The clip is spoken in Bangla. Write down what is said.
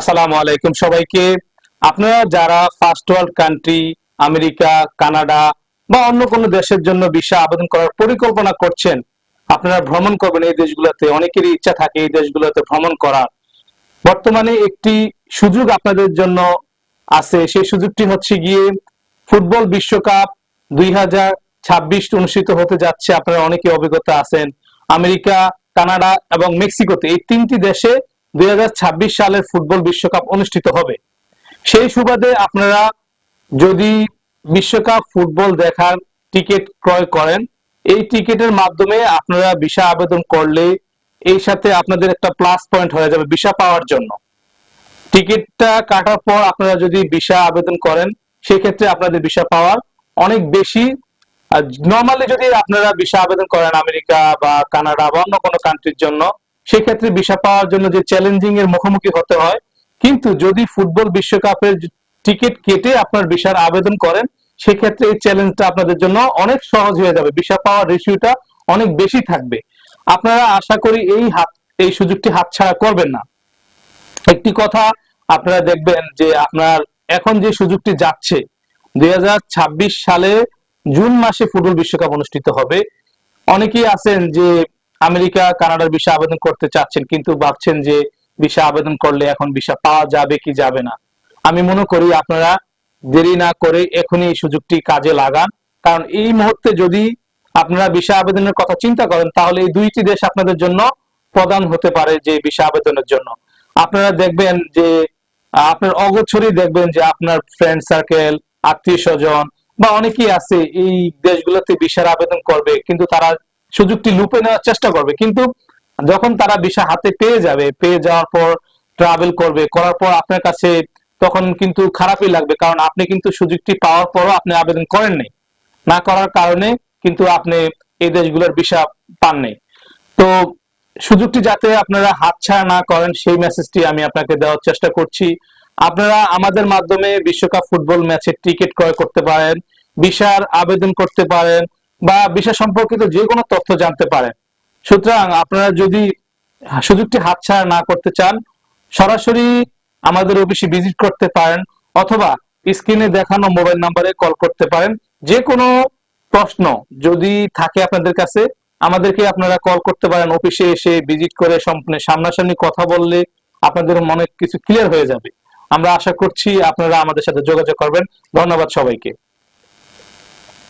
আসসালামু আলাইকুম সবাইকে। আপনারা যারা first world country America, Canada বা অন্য কোনো দেশের জন্য ভিসা আবেদন করার পরিকল্পনা করছেন, আপনারা ভ্রমণ করবেন এই দেশগুলোতে। অনেকেরই ইচ্ছা থাকে এই দেশগুলোতে ভ্রমণ করার। বর্তমানে একটি সুযোগ আপনাদের জন্য আছে। সেই সুযোগটি হচ্ছে গিয়ে ফুটবল বিশ্বকাপ দুই হাজার ছাব্বিশ অনুষ্ঠিত হতে যাচ্ছে। আপনারা অনেকে অভিজ্ঞতা আছেন। আমেরিকা, কানাডা এবং মেক্সিকোতে এই তিনটি দেশে দুই হাজার ছাব্বিশ সালের ফুটবল বিশ্বকাপ অনুষ্ঠিত হবে। সেই সুবাদে আপনারা যদি বিশ্বকাপ ফুটবল দেখার টিকিট ক্রয় করেন, এই টিকিটের মাধ্যমে আপনারা ভিসা আবেদন করলে এই সাথে আপনাদের একটা প্লাস পয়েন্ট হয়ে যাবে ভিসা পাওয়ার জন্য। টিকিটটা কাটার পর আপনারা যদি ভিসা আবেদন করেন, সেক্ষেত্রে আপনাদের ভিসা পাওয়ার অনেক বেশি। নর্মালি যদি আপনারা ভিসা আবেদন করেন আমেরিকা বা কানাডা বা অন্য কোনো কান্ট্রির জন্য সেক্ষেত্রে ভিসা পাওয়ার জন্য যে চ্যালেঞ্জিং এর মুখোমুখি হতে হয়। কিন্তু যদি ফুটবল বিশ্বকাপের টিকিট কেটে আপনার ভিসার আবেদন করেন, সেক্ষেত্রে এই চ্যালেঞ্জটা আপনাদের জন্য অনেক সহজ হয়ে যাবে। ভিসা পাওয়ার রেশিওটা অনেক বেশি থাকবে। আপনারা আশা করি এই হাত, এই সুযোগটি হাতছাড়া করবেন না। একটি কথা আপনারা দেখবেন যে আপনার এখন যে সুযোগটি যাচ্ছে, দুই হাজার ছাব্বিশ সালে জুন মাসে ফুটবল বিশ্বকাপ অনুষ্ঠিত হবে। অনেকেই আছেন যে আমেরিকা, কানাডার ভিসা আবেদন করতে চাচ্ছেন কিন্তু ভাবছেন যে ভিসা আবেদন করলে এখন ভিসা পাওয়া যাবে কি যাবে না। আমি মনে করি আপনারা দেরি না করে এখনই সুযোগটি কাজে লাগান। কারণ এই মুহূর্তে যদি আপনারা ভিসা আবেদনের কথা চিন্তা করেন, তাহলে এই দুইটি দেশ আপনাদের জন্য প্রদান হতে পারে যে ভিসা আবেদনের জন্য। আপনারা দেখবেন যে, আপনার অগোছরই দেখবেন যে আপনার ফ্রেন্ড সার্কেল আত্মীয় স্বজন বা অনেকেই আছে, এই দেশগুলোতে ভিসার আবেদন করবে, কিন্তু তারা সুযোগটি লুপে নেওয়ার চেষ্টা করবে। কিন্তু যখন তারা ভিসা হাতে পেয়ে যাবে, পেয়ে যাওয়ার পর ট্রাভেল করবে, করার পর আপনার কাছে তখন কিন্তু খারাপই লাগবে, কারণ আপনি কিন্তু সুযোগটি পাওয়ার পরও আপনি আবেদন করেন নাই। না করার কারণে কিন্তু আপনি এই দেশগুলোর ভিসা পাননি তো সুযোগটি যাতে আপনারা হাতছাড়া না করেন, সেই মেসেজটি আমি আপনাকে দেওয়ার চেষ্টা করছি। আপনারা আমাদের মাধ্যমে বিশ্বকাপ ফুটবল ম্যাচের টিকিট ক্রয় করতে পারেন, ভিসার আবেদন করতে পারেন বা বিষয় সম্পর্কিত যে কোনো তথ্য জানতে পারেন। সুতরাং আপনারা যদি সুযোগটি হাতছাড়া না করতে চান, সরাসরি আমাদের অফিসে ভিজিট করতে পারেন অথবা স্ক্রিনে দেখানো মোবাইল নাম্বারে কল করতে পারেন। যে কোনো প্রশ্ন যদি থাকে আপনাদের কাছে, আমাদেরকে আপনারা কল করতে পারেন। অফিসে এসে ভিজিট করে সামনাসামনি কথা বললে আপনাদের মনে কিছু ক্লিয়ার হয়ে যাবে। আমরা আশা করছি আপনারা আমাদের সাথে যোগাযোগ করবেন। ধন্যবাদ সবাইকে।